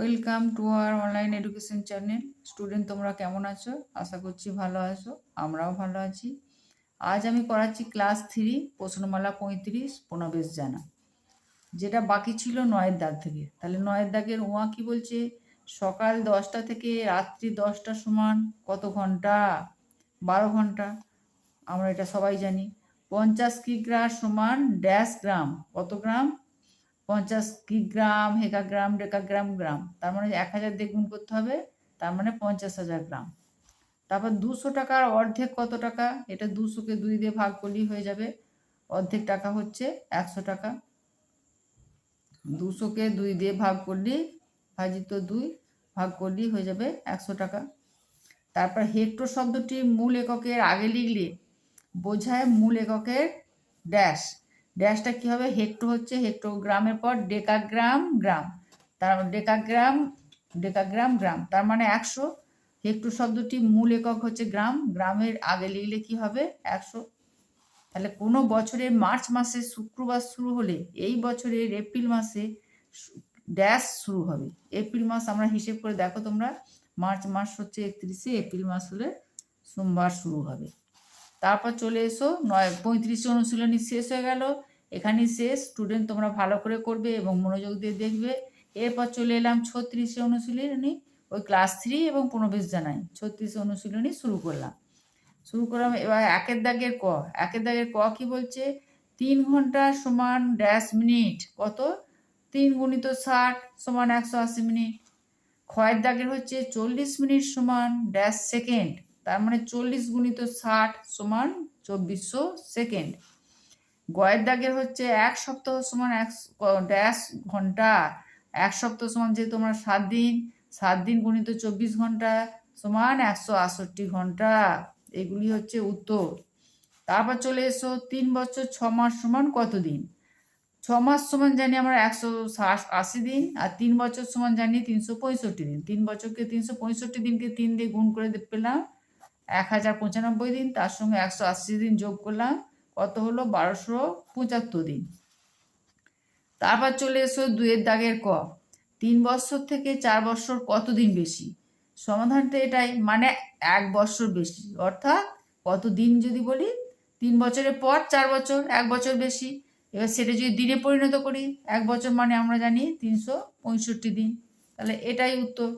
Welcome to our online education channel. Student, তোমরা কেমন আছো? আশা করছি ভালো আছো, আমরাও ভালো আছি। আজ আমি করাচ্ছি ক্লাস থ্রি, প্রশ্নমালা পঁয়ত্রিশ, প্রণবেশ জানা। যেটা বাকি ছিল নয়ের দাগ থেকে। তাহলে নয়ের দাগের ওয়া কি বলছে? সকাল দশটা থেকে রাত্রি দশটা সমান কত ঘণ্টা? বারো ঘণ্টা। আমরা এটা সবাই জানি। পঞ্চাশ কিগ্রা সমান ড্যাশ গ্রাম? কত গ্রাম? পঞ্চাশ কিগ্রাম হেকাগ্রাম ডেকাগ্রাম গ্রাম তার মানে এক হাজার দিয়ে গুণ করতে হবে, তার মানে পঞ্চাশ হাজার গ্রাম। তারপর দুশো টাকার অর্ধেক কত টাকা? এটা দুশোকে দুই দিয়ে ভাগ করলেই হয়ে যাবে। অর্ধেক টাকা হচ্ছে একশো টাকা। দুশোকে দুই দিয়ে ভাগ করলেই ভাজিত দুই ভাগ করলেই হয়ে যাবে একশো টাকা। তারপর হেক্টর শব্দটি মূল এককের আগে লিখলে, বোঝায় মূল এককের ড্যাশ ড্যাশটা কী হবে? হেক্টো হচ্ছে হেক্টোগ্রামের পর ডেকাগ্রাম গ্রাম। তার ডেকাগ্রাম ডেকাগ্রাম গ্রাম। তার মানে একশো। হেক্টো শব্দটি মূল একক হচ্ছে গ্রাম। গ্রামের আগে লিখলে কি হবে? একশো। তাহলে কোনো বছরের মার্চ মাসে শুক্রবার শুরু হলে এই বছরের এপ্রিল মাসে ড্যাশ শুরু হবে। এপ্রিল মাস আমরা হিসেব করে দেখো তোমরা। মার্চ মাস হচ্ছে একত্রিশে, এপ্রিল মাস হলে সোমবার শুরু হবে। তারপর চলে এসো, নয়, পঁয়ত্রিশে অনুশীলনী শেষ হয়ে গেল। এখানেই শেষ। স্টুডেন্ট তোমরা ভালো করে করবে এবং মনোযোগ দিয়ে দেখবে। এরপর চলে এলাম ছত্রিশে অনুশীলনী। ওই ক্লাস থ্রি এবং প্রণবেশ জানাই। ছত্রিশে অনুশীলনী শুরু করলাম। শুরু করলাম, এবার একের দাগের ক। একের দাগের ক কি বলছে? তিন ঘণ্টা সমান ড্যাশ মিনিট কত? তিন গুণিত ষাট সমান একশো আশি মিনিট। ক্ষয়ের দাগের হচ্ছে চল্লিশ মিনিট সমান ড্যাশ সেকেন্ড তার মানে চল্লিশ গুণিত ষাট সমান চব্বিশশো সেকেন্ড। গয়ের দাগের হচ্ছে এক সপ্তাহ সমান এক ড্যাশ ঘণ্টা। এক সপ্তাহ সমান যেহেতু আমরা সাত দিন সাত দিন গুণিত চব্বিশ ঘণ্টা সমান একশো আটষট্টি ঘণ্টা। এগুলি হচ্ছে উত্তর। তারপর চলে এসো, তিন বছর ছ মাস সমান কত দিন? ছ মাস সমান জানি আমরা একশো আশি দিন আর তিন বছর সমান জানি তিনশো পঁয়ষট্টি দিন। তিন বছরকে তিনশো পঁয়ষট্টি দিনকে তিন দিয়ে গুণ করে পেলাম এক হাজার পঁচানব্বই দিন, তার সঙ্গে একশো আশি দিন যোগ করলাম। কত হলো? বারোশো পঁচাত্তর দিন। তারপর চলে এসো দুয়ের দাগের ক। তিন বছর থেকে চার বছর কত দিন বেশি? সমাধানটা এটাই মানে এক বছর বেশি। অর্থাৎ কত দিন যদি বলি? তিন বছরের পর চার বছর, এক বছর বেশি। এবার সেটা যদি দিনে পরিণত করি, এক বছর মানে আমরা জানি তিনশো পঁয়ষট্টি দিন। তাহলে এটাই উত্তর।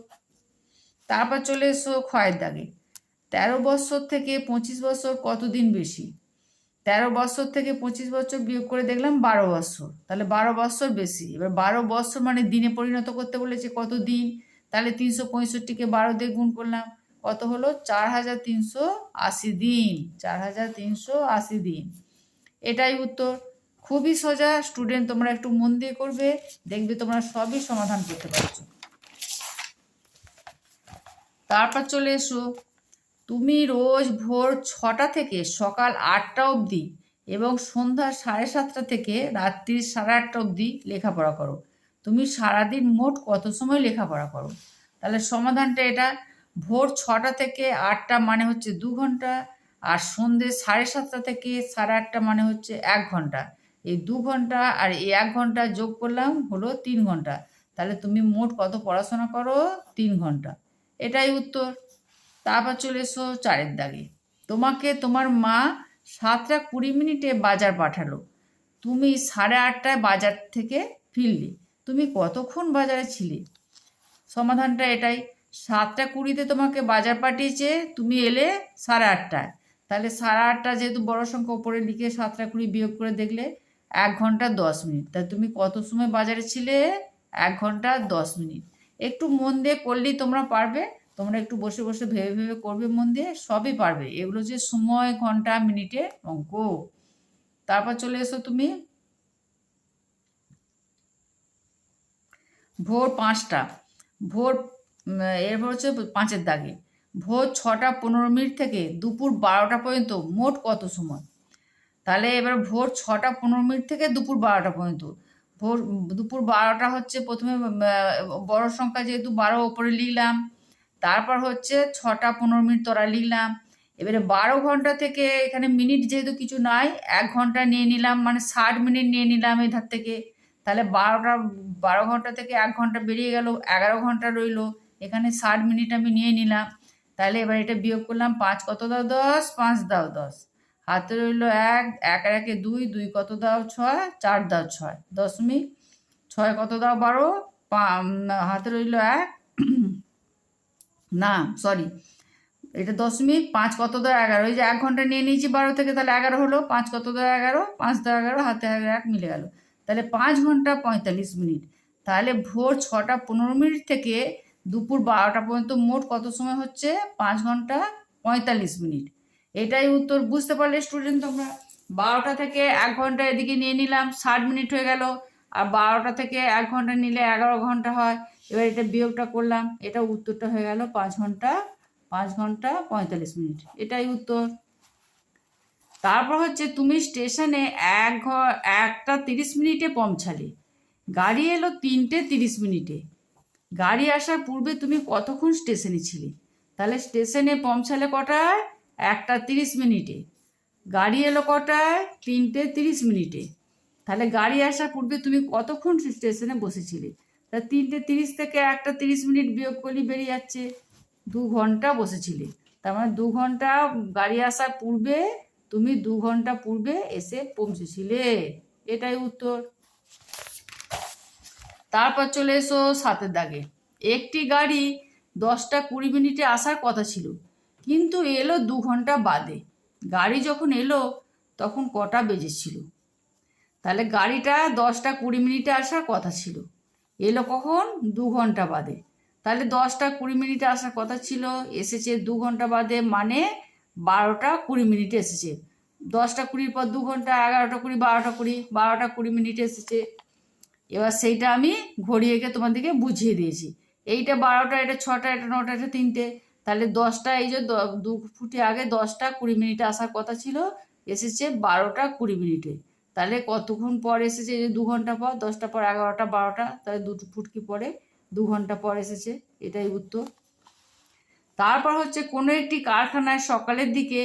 তারপর চলে এসো ক্ষয়ের দাগে। তেরো বছর থেকে পঁচিশ বছর কত দিন বেশি? তেরো বছর থেকে পঁচিশ বছর বিয়োগ করে দেখলাম বারো বছর। তাহলে বারো বছর বেশি। এবার বারো বছর মানে দিনে পরিণত করতে বলেছে কত দিন তাহলে তিনশো পঁয়ষট্টিকে বারো দিয়ে গুণ করলাম। কত হলো? চার হাজার তিনশো আশি দিন। চার হাজার তিনশো আশি দিন। এটাই উত্তর। খুবই সোজা। স্টুডেন্ট, তোমরা একটু মন দিয়ে করবে। দেখবে তোমরা সবই সমাধান করতে পারছ। তারপর চলে এসো। তুমি রোজ ভোর ছটা থেকে সকাল আটটা অবধি এবং সন্ধ্যা সাড়ে সাতটা থেকে রাত্রি সাড়ে আটটা অবধি লেখাপড়া করো। তুমি সারাদিন মোট কত সময় লেখাপড়া করো? তাহলে সমাধানটা এটা। ভোর ছটা থেকে আটটা মানে হচ্ছে দু ঘণ্টা আর সন্ধে সাড়ে সাতটা থেকে সাড়ে আটটা মানে হচ্ছে এক ঘণ্টা। এই দু ঘণ্টা আর এই এক ঘণ্টা যোগ করলাম হলো তিন ঘণ্টা। তাহলে তুমি মোট কত পড়াশোনা করো? তিন ঘণ্টা। এটাই উত্তর। তারপর চলে এসো চারের দাগে। তোমাকে তোমার মা সাতটা কুড়ি মিনিটে বাজার পাঠালো। তুমি সাড়ে আটটায় বাজার থেকে ফিরলে। তুমি কতক্ষণ বাজারে ছিলে? সমাধানটা এটাই। সাতটা কুড়িতে তোমাকে বাজার পাঠিয়েছে, তুমি এলে সাড়ে আটটায়। তাহলে সাড়ে আটটা যেহেতু বড় সংখ্যা উপরে লিখে সাতটা কুড়ি বিয়োগ করে দেখলে এক ঘণ্টা দশ মিনিট। তা তুমি কত সময় বাজারে ছিলে? এক ঘণ্টা দশ মিনিট। একটু মন দিয়ে করলেই তোমরা পারবে। তোমরা একটু বসে বসে ভেবে ভেবে করবে মন দিয়ে, সবই পারবে। এগুলো যে সময়, ঘণ্টা, মিনিটে, অঙ্ক। তারপর চলে এসো তুমি। ভোর পাঁচটা। ভোর এরপর হচ্ছে পাঁচের দাগে। ভোর ছটা পনেরো মিনিট থেকে দুপুর বারোটা পর্যন্ত, মোট কত সময়? তাহলে এবার ভোর ছটা পনেরো মিনিট থেকে দুপুর বারোটা পর্যন্ত। ভোর, দুপুর বারোটা হচ্ছে প্রথমে বড় সংখ্যা যেহেতু বারো, ওপরে লিখলাম। তারপর হচ্ছে ছটা পনেরো মিনিট তোরা লিখলাম। এবারে বারো ঘণ্টা থেকে এখানে মিনিট যেহেতু কিছু নাই, এক ঘণ্টা নিয়ে নিলাম মানে ষাট মিনিট নিয়ে নিলাম এধার থেকে। তাহলে বারোটা, বারো ঘণ্টা থেকে এক ঘণ্টা বেরিয়ে গেল, এগারো ঘণ্টা রইল। এখানে ষাট মিনিট আমি নিয়ে নিলাম। তাহলে এবার এটা বিয়োগ করলাম, পাঁচ কত দাও দশ? পাঁচ দাও দশ। হাতে রইল এক এক একে দুই দুই কত দাও ছয়? চার দাও ছয়। দশমিক, ছয় কত দাও বারো? হাতে রইল এক না সরি এটা দশমিক পাঁচ কত দাও এগারো? এই যে এক ঘণ্টা নিয়ে নিয়েছি বারো থেকে, তাহলে এগারো হলো, পাঁচ কত দাও এগারো? পাঁচ দাও এগারো, হাতে এক মিলে গেল। তাহলে পাঁচ ঘণ্টা পঁয়তাল্লিশ মিনিট। তাহলে ভোর ছটা পনেরো মিনিট থেকে দুপুর বারোটা পর্যন্ত মোট কত সময় হচ্ছে? পাঁচ ঘণ্টা পঁয়তাল্লিশ মিনিট। এটাই উত্তর বুঝতে পারলে স্টুডেন্ট তোমরা। বারোটা থেকে এক ঘণ্টা এদিকে নিয়ে নিলাম, ষাট মিনিট হয়ে গেল। আর বারোটা থেকে এক ঘণ্টা নিলে এগারো ঘণ্টা হয়। এবার এটা বিয়োগটা করলাম, এটা উত্তরটা হয়ে গেল পাঁচ ঘণ্টা পাঁচ ঘণ্টা পঁয়তাল্লিশ মিনিট। এটাই উত্তর। তারপর হচ্ছে তুমি স্টেশনে এক ঘ- একটা তিরিশ মিনিটে পৌঁছালে। গাড়ি এলো তিনটে তিরিশ মিনিটে। গাড়ি আসার পূর্বে তুমি কতক্ষণ স্টেশনে ছিলে? তাহলে স্টেশনে পৌঁছালে কটায়? একটা তিরিশ মিনিটে। গাড়ি এলো কটায়? তিনটে তিরিশ মিনিটে। তাহলে গাড়ি আসার পূর্বে তুমি কতক্ষণ স্টেশনে বসেছিলে? তা তিনটে তিরিশ থেকে একটা তিরিশ মিনিট বিয়োগ করলে বেরিয়ে যাচ্ছে। দু ঘণ্টা বসেছিলে। তার মানে দু ঘণ্টা গাড়ি আসার পূর্বে তুমি দু ঘণ্টা পূর্বে এসে পৌঁছেছিলে। এটাই উত্তর। তারপর চলে এসো সাতের দাগে। একটি গাড়ি দশটা কুড়ি মিনিটে আসার কথা ছিল, কিন্তু এলো দু ঘণ্টা বাদে। গাড়ি যখন এলো, তখন কটা বেজেছিল? তাহলে গাড়িটা দশটা কুড়ি মিনিটে আসার কথা ছিল। এলো কখন? দু ঘণ্টা বাদে। তাহলে দশটা কুড়ি মিনিটে আসার কথা ছিল, এসেছে দু ঘণ্টা বাদে মানে বারোটা কুড়ি মিনিটে এসেছে। দশটা কুড়ির পর দু ঘণ্টা, এগারোটা কুড়ি, বারোটা কুড়ি বারোটা কুড়ি মিনিটে এসেছে। এবার সেইটা আমি ঘড়িয়ে এঁকে তোমাদেরকে বুঝিয়ে দিয়েছি। এইটা বারোটা, এটা ছটা, এটা নটা, এটা তিনটে। তাহলে দশটা, এই যে দু ফুটে আগে দশটা কুড়ি মিনিটে আসার কথা ছিল, এসেছে বারোটা কুড়ি মিনিটে। তাহলে কতক্ষণ পর এসেছে? যে দু ঘণ্টা পর, দশটা পর এগারোটা, বারোটা, তাহলে দুটো ফুটকি পরে দু ঘণ্টা পর এসেছে। এটাই উত্তর। তারপর হচ্ছে কোনো একটি কারখানায় সকালের দিকে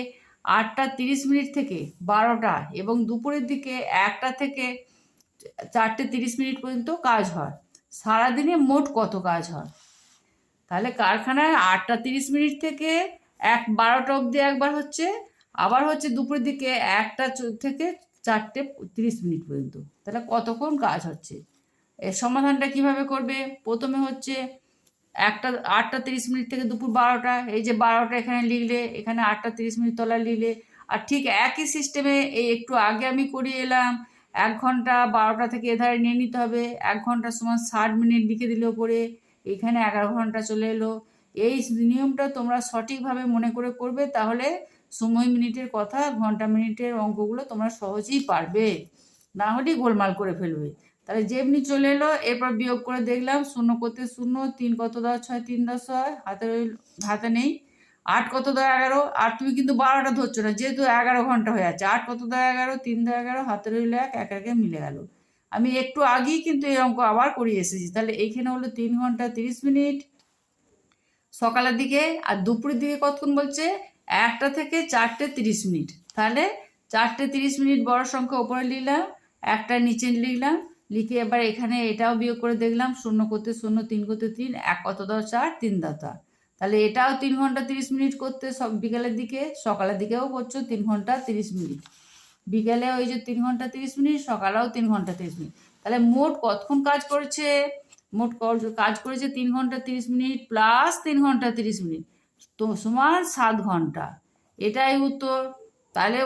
আটটা তিরিশ মিনিট থেকে বারোটা এবং দুপুরের দিকে একটা থেকে চারটে তিরিশ মিনিট পর্যন্ত কাজ হয়। সারাদিনে মোট কত কাজ হয়? তাহলে কারখানায় আটটা তিরিশ মিনিট থেকে এক বারোটা অবধি একবার হচ্ছে, আবার হচ্ছে দুপুরের দিকে একটা থেকে চারটে তিরিশ মিনিট পর্যন্ত। তাহলে কতক্ষণ কাজ হচ্ছে? এর সমাধানটা কীভাবে করবে? প্রথমে হচ্ছে একটা, আটটা তিরিশ মিনিট থেকে দুপুর বারোটা, এই যে বারোটা এখানে লিখলে, এখানে আটটা তিরিশ মিনিট তলায় লিখলে, আর ঠিক একই সিস্টেমে এই একটু আগে আমি করিয়ে এলাম, এক ঘণ্টা বারোটা থেকে এধারে নিয়ে নিতে হবে, এক ঘণ্টার সময় ষাট মিনিট লিখে দিলেও পরে এখানে এগারো ঘণ্টা চলে এলো। এই নিয়মটা তোমরা সঠিকভাবে মনে করে করবে, তাহলে সময় মিনিটের কথা, ঘণ্টা মিনিটের অঙ্কগুলো তোমরা সহজেই পারবে। না হলেই গোলমাল করে ফেলবে। তাহলে যেমনি চলে এলো, এরপর বিয়োগ করে দেখলাম, শূন্য করতে শূন্য, তিন কত দশ ছয় তিন দশ ছয় হাতে হাতে নেই। আট কত দশ? এগারো। আর তুমি কিন্তু বারোটা ধরছো না, যেহেতু এগারো ঘণ্টা হয়ে যাচ্ছে আট কত দশ? এগারো, তিন দশ, এগারো, হাতে রইল এক এক, একে মিলে গেল। আমি একটু আগেই কিন্তু এই অঙ্ক আবার করিয়ে এসেছি। তাহলে এইখানে হলো তিন ঘণ্টা তিরিশ মিনিট। সকালের দিকে আর দুপুরের দিকে কতক্ষণ বলছে? একটা থেকে চারটে তিরিশ মিনিট। তাহলে চারটে তিরিশ মিনিট বড় সংখ্যা ওপরে লিখলাম, একটা নিচে লিখলাম, লিখে এবার এখানে এটাও বিয়োগ করে দেখলাম, শূন্য করতে শূন্য, তিন করতে তিন, এক কত দাও চার, তিন দাতা তাহলে এটাও তিন ঘণ্টা তিরিশ মিনিট করতে, সব বিকেলের দিকে, সকালের দিকেও করছ তিন ঘণ্টা তিরিশ মিনিট। বিকেলে ওই যে তিন ঘণ্টা তিরিশ মিনিট, সকালেও তিন ঘণ্টা তিরিশ মিনিট। তাহলে মোট কতক্ষণ কাজ করেছে? মোট কাজ করেছে তিন ঘণ্টা তিরিশ মিনিট প্লাস তিন ঘণ্টা তিরিশ মিনিট। তো সমান সাত ঘণ্টা। এটাই উত্তর। তাহলে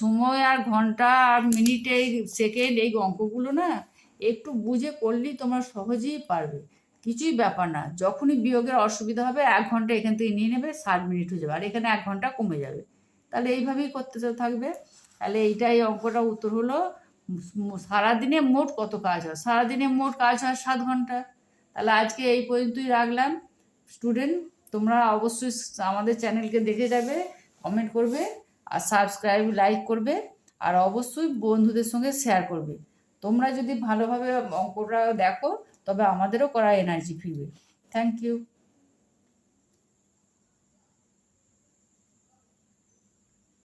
সময় আর ঘণ্টা আর মিনিট এই সেকেন্ড এই অঙ্কগুলো না একটু বুঝে করলেই তোমরা সহজেই পারবে। কিছুই ব্যাপার না। যখনই বিয়োগের অসুবিধা হবে, এক ঘণ্টা এখান থেকে নিয়ে নেবে ষাট মিনিট হয়ে যাবে। আর এখানে এক ঘণ্টা কমে যাবে। তাহলে এইভাবেই করতে থাকবে। তাহলে এইটাই অঙ্কটা উত্তর হলো সারাদিনে মোট কত কাজ হয়? সারাদিনে মোট কাজ হয় সাত ঘণ্টা। তাহলে আজকে এই পর্যন্তই রাখলাম। স্টুডেন্ট তোমরা অবশ্যই আমাদের চ্যানেলকে দেখে যাবে কমেন্ট করবে আর সাবস্ক্রাইব লাইক করবে আর অবশ্যই বন্ধুদের সঙ্গে শেয়ার করবে। তোমরা যদি ভালোভাবে অঙ্কটা দেখো, তবে আমাদেরও করা এনার্জি ফিরবে। Thank you